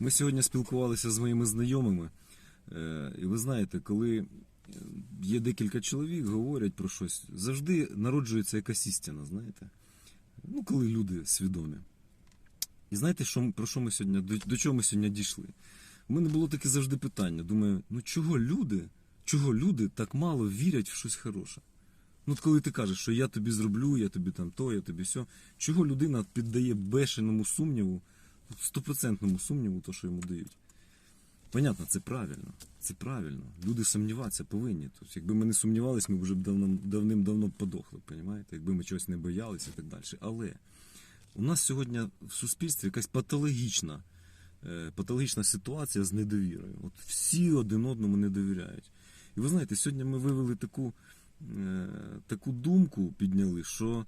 Ми сьогодні спілкувалися з моїми знайомими, е, і ви знаєте, коли е, є декілька чоловік, говорять про щось, завжди народжується якась істина, знаєте? Ну, коли люди свідомі. І знаєте, що, про що ми сьогодні, до, до чого ми сьогодні дійшли? У мене було таке завжди питання. Думаю, ну чого люди, чого люди так мало вірять в щось хороше? Ну, от коли ти кажеш, що я тобі зроблю, я тобі там то, я тобі сьо, чого людина піддає бешеному сумніву, стопроцентному сумніву, то, що йому дають? Понятно, це правильно. Це правильно. Люди сумніватися повинні. Тобто, якби ми не сумнівалися, ми вже б давно, давним-давно подохли, понімаєте? Якби ми чогось не боялися і так далі. Але у нас сьогодні в суспільстві якась патологічна, е, патологічна ситуація з недовірою. От всі один одному не довіряють. І ви знаєте, сьогодні ми вивели таку, е, таку думку, підняли, що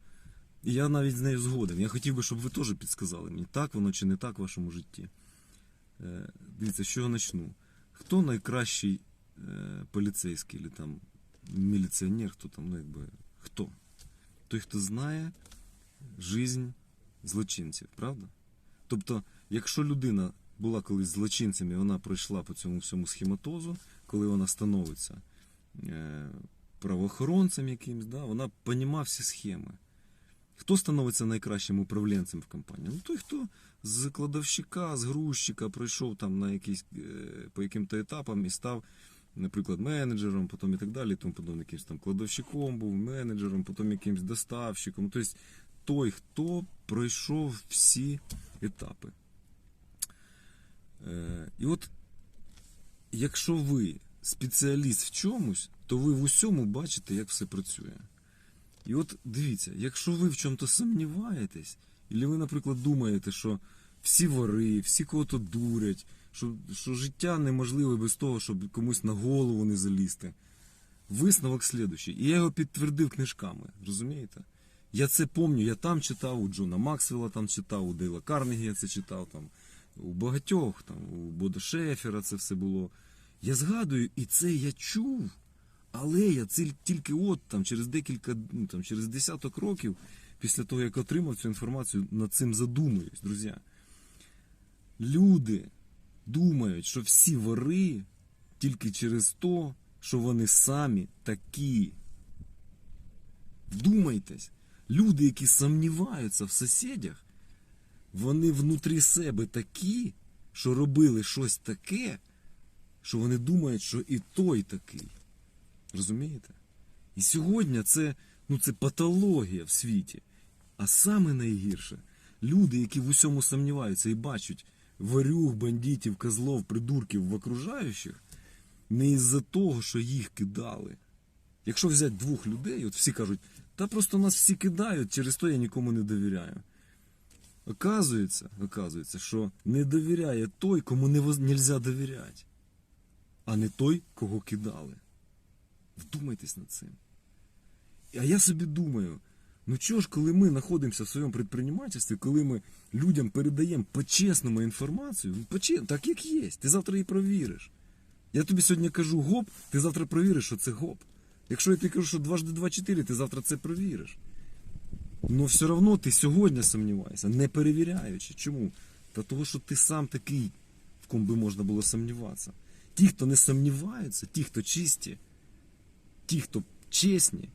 і я навіть з нею згоден. Я хотів би, щоб ви теж підсказали мені, так воно чи не так в вашому житті. Е, Дивіться, з чого почну. Хто найкращий е, поліцейський, чи там міліціонер, хто там, ну якби, хто? Той, хто знає жизнь злочинців, правда? Тобто, якщо людина була колись злочинцем і вона пройшла по цьому всьому схематозу, коли вона становиться е, правоохоронцем якимсь, да, вона понімає всі схеми. Хто становиться найкращим управлінцем в компанії? Ну той, хто з кладовщика, з грузчика пройшов там на якісь е, по яким-то етапам і став, наприклад, менеджером, потім і так далі, тому подобне, якимось там кладовщиком був, менеджером, потім якимось доставщиком. Тобто той, хто пройшов всі етапи. Е, і от якщо ви спеціаліст в чомусь, то ви в усьому бачите, як все працює. І от дивіться, якщо ви в чому-то сумніваєтесь, і ви, наприклад, думаєте, що всі вори, всі кого-то дурять, що, що життя неможливе без того, щоб комусь на голову не залізти. Висновок слідущий. І я його підтвердив книжками, розумієте? Я це пам'ятаю, я там читав, у Джона Максвелла там читав, у Дейла Карнегі я це читав, там, у багатьох, там, у Бода Шефера це все було. Я згадую, і це я чув. Але я тільки от там через декілька, ну, там, через десяток років, після того, як отримав цю інформацію, над цим задумуюсь, друзі. Люди думають, що всі вори тільки через то, що вони самі такі. Вдумайтесь, люди, які сумніваються в сусідях, вони внутрі себе такі, що робили щось таке, що вони думають, що і той такий. Розумієте? І сьогодні це, ну, це патологія в світі. А саме найгірше, люди, які в усьому сумніваються і бачать варюг, бандитів, козлов, придурків в окружаючих, не із-за того, що їх кидали. Якщо взяти двох людей, от всі кажуть, та просто нас всі кидають, через то я нікому не довіряю. Оказується, оказується, що не довіряє той, кому не можна довіряти, а не той, кого кидали. Вдумайтесь над цим. А я собі думаю, ну чого ж, коли ми знаходимося в своєму предпринимательстві, коли ми людям передаємо по-чесному інформацію, ну, по так як є, ти завтра її провіриш. Я тобі сьогодні кажу гоп, ти завтра провіриш, що це гоп. Якщо я тобі кажу, що дважди два чотири, ти завтра це провіриш. Ну все одно ти сьогодні сумніваєшся, не перевіряючи. Чому? Та того, що ти сам такий, в ком би можна було сумніватися. Ті, хто не сумніваються, ті, хто чисті, ті, хто чесні,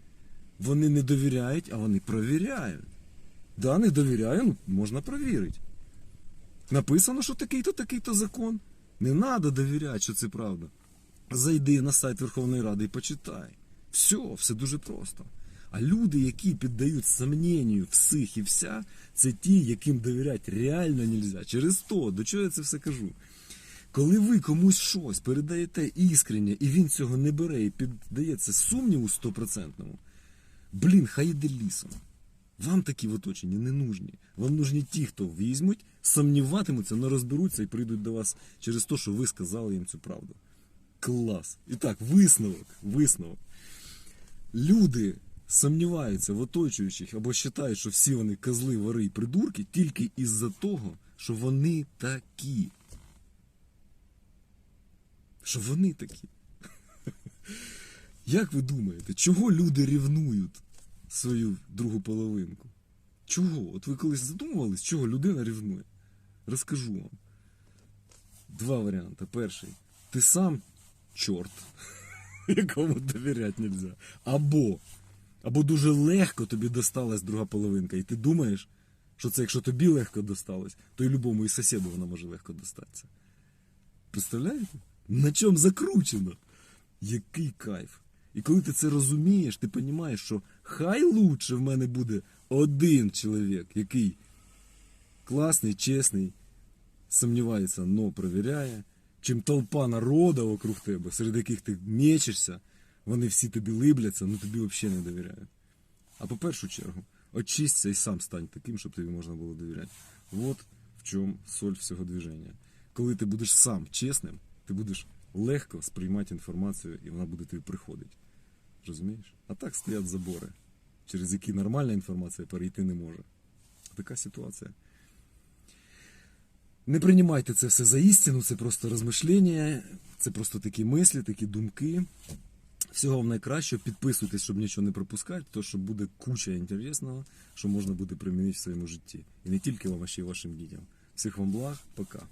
вони не довіряють, а вони провіряють. Да, не довіряю, ну, можна провірити. Написано, що такий-то, такий-то закон. Не треба довіряти, що це правда. Зайди на сайт Верховної Ради і почитай. Все, все дуже просто. А люди, які піддають сомненню всіх і вся, це ті, яким довіряти реально нельзя. Через то, до чого я це все кажу? Коли ви комусь щось передаєте іскренне, і він цього не бере і піддається сумніву стопроцентному, блін, хай іде лісом. Вам такі в оточенні не нужні. Вам нужні ті, хто візьмуть, сумніватимуться, але розберуться і прийдуть до вас через те, що ви сказали їм цю правду. Клас. І так, висновок, висновок. Люди сумніваються в оточуючих або вважають, що всі вони козли, вори і придурки тільки із-за того, що вони такі. Що вони такі. Як ви думаєте, чого люди рівнують свою другу половинку? Чого? От ви колись задумувались, чого людина рівнує? Розкажу вам. два варіанти. Перший. Ти сам чорт, якому довіряти нельзя. Або, або дуже легко тобі досталась друга половинка, і ти думаєш, що це якщо тобі легко досталось, то і любому і сусіду вона може легко достатися. Представляєте? На чому закручено? Який кайф. І коли ти це розумієш, ти розумієш, що хай лучше в мене буде один чоловік, який класний, чесний, сумнівається, но перевіряє, чим толпа народу вокруг тебе, серед яких ти мечешся, вони всі тобі либляться, ну тобі взагалі не довіряють. А по першу чергу, очисться і сам стань таким, щоб тобі можна було довіряти. От в чому соль всього движення. Коли ти будеш сам чесним, ти будеш легко сприймати інформацію, і вона буде тобі приходити. Розумієш? А так стоять забори, через які нормальна інформація перейти не може. Така ситуація. Не приймайте це все за істину, це просто розмишлення, це просто такі мислі, такі думки. Всього вам найкращого. Підписуйтесь, щоб нічого не пропускати, то що буде куча інтересного, що можна буде примінити в своєму житті. І не тільки вам, а ще й вашим дітям. Всіх вам благ, пока.